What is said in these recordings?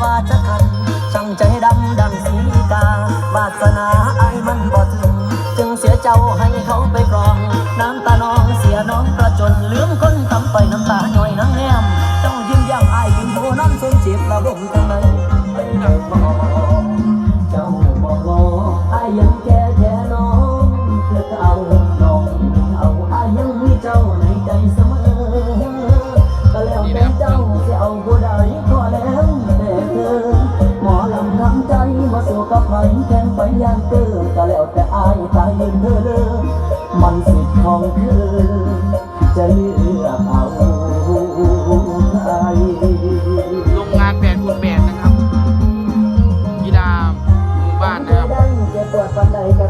าวาจะคันช่างใจดำดังสีกาวาสนาไอ้มันบ่ถึง จึงเสียเจ้าให้เขาไปกรอง น้ำตาน้องเสียน้องประจนเลื่อมคนทำไปน้ำตาหน่อยนังแนมเจ้ายิ้มย่งไอ้ยิ้มโหน้ำส้นจีบระบุมทำไมไม่เลยกมองเจ้าบอกมองไอ้ยังแก่แค่น้องเลิกเอาน้องเอาไอ้ยังมีเจ้าในใจเสมอ กับไผแทงไปย่างเตอก็แล้วแต่อายตายเด้อมันสิทธิ์ของเธอจะเลือกเอาโรงงานแปดคูณแปดนะครับกีฬาหมู่บ้านนะครับ จะปวดปันใดกับ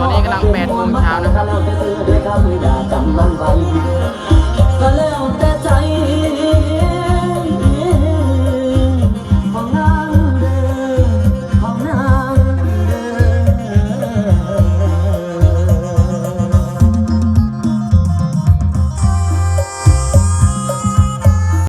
ตอนนี้กำลังแปดโมงเช้านะครับ